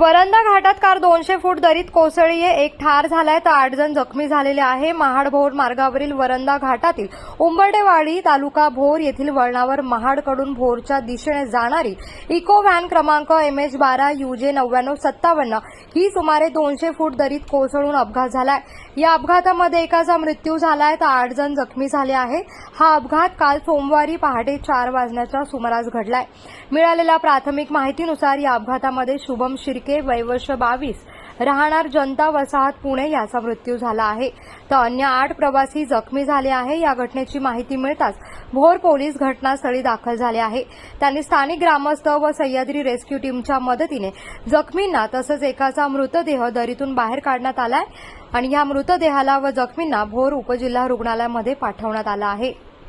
Veranda घाटात car दोनशे फूट दरीत कोसळी आहे एक ठार झालाय तर आठ जण जखमी झालेले आहे. महाड भोर मार्गावरील वरंदा घाटातील उंबरडेवाडी तालुका भोर येथील वळणावर महाडकडून भोरच्या दिशेने जाणारी इको व्हॅन क्रमांक एम एच बारा युजे नव्याण्णव सत्तावन्न ही सुमारे दोनशे फूट दरीत कोसळून अपघात झालाय. या अपघातामध्ये एकाचा मृत्यू झालाय तर आठ जण जखमी झाले आहे. हा अपघात काल सोमवारी पहाटे चार वाजण्याच्या सुमारास घडलाय. मिळालेल्या प्राथमिक माहितीनुसार या अपघातामध्ये शुभम शिर्के वयवर्ष बावीस राहणार जनता वसाहत पुणे याचा मृत्यू झाला आहे. तर अन्य आठ प्रवासी जखमी झाले आहे. या घटनेची माहिती मिळताच भोर पोलीस घटनास्थळी दाखल झाले आहे. त्यांनी स्थानिक ग्रामस्थ व सह्याद्री रेस्क्यू टीमच्या मदतीने जखमींना तसंच एकाचा मृतदेह दरीतून बाहेर काढण्यात आलाय आणि या मृतदेहाला व जखमींना भोर उपजिल्हा रुग्णालयामध्ये पाठवण्यात आलं आहे.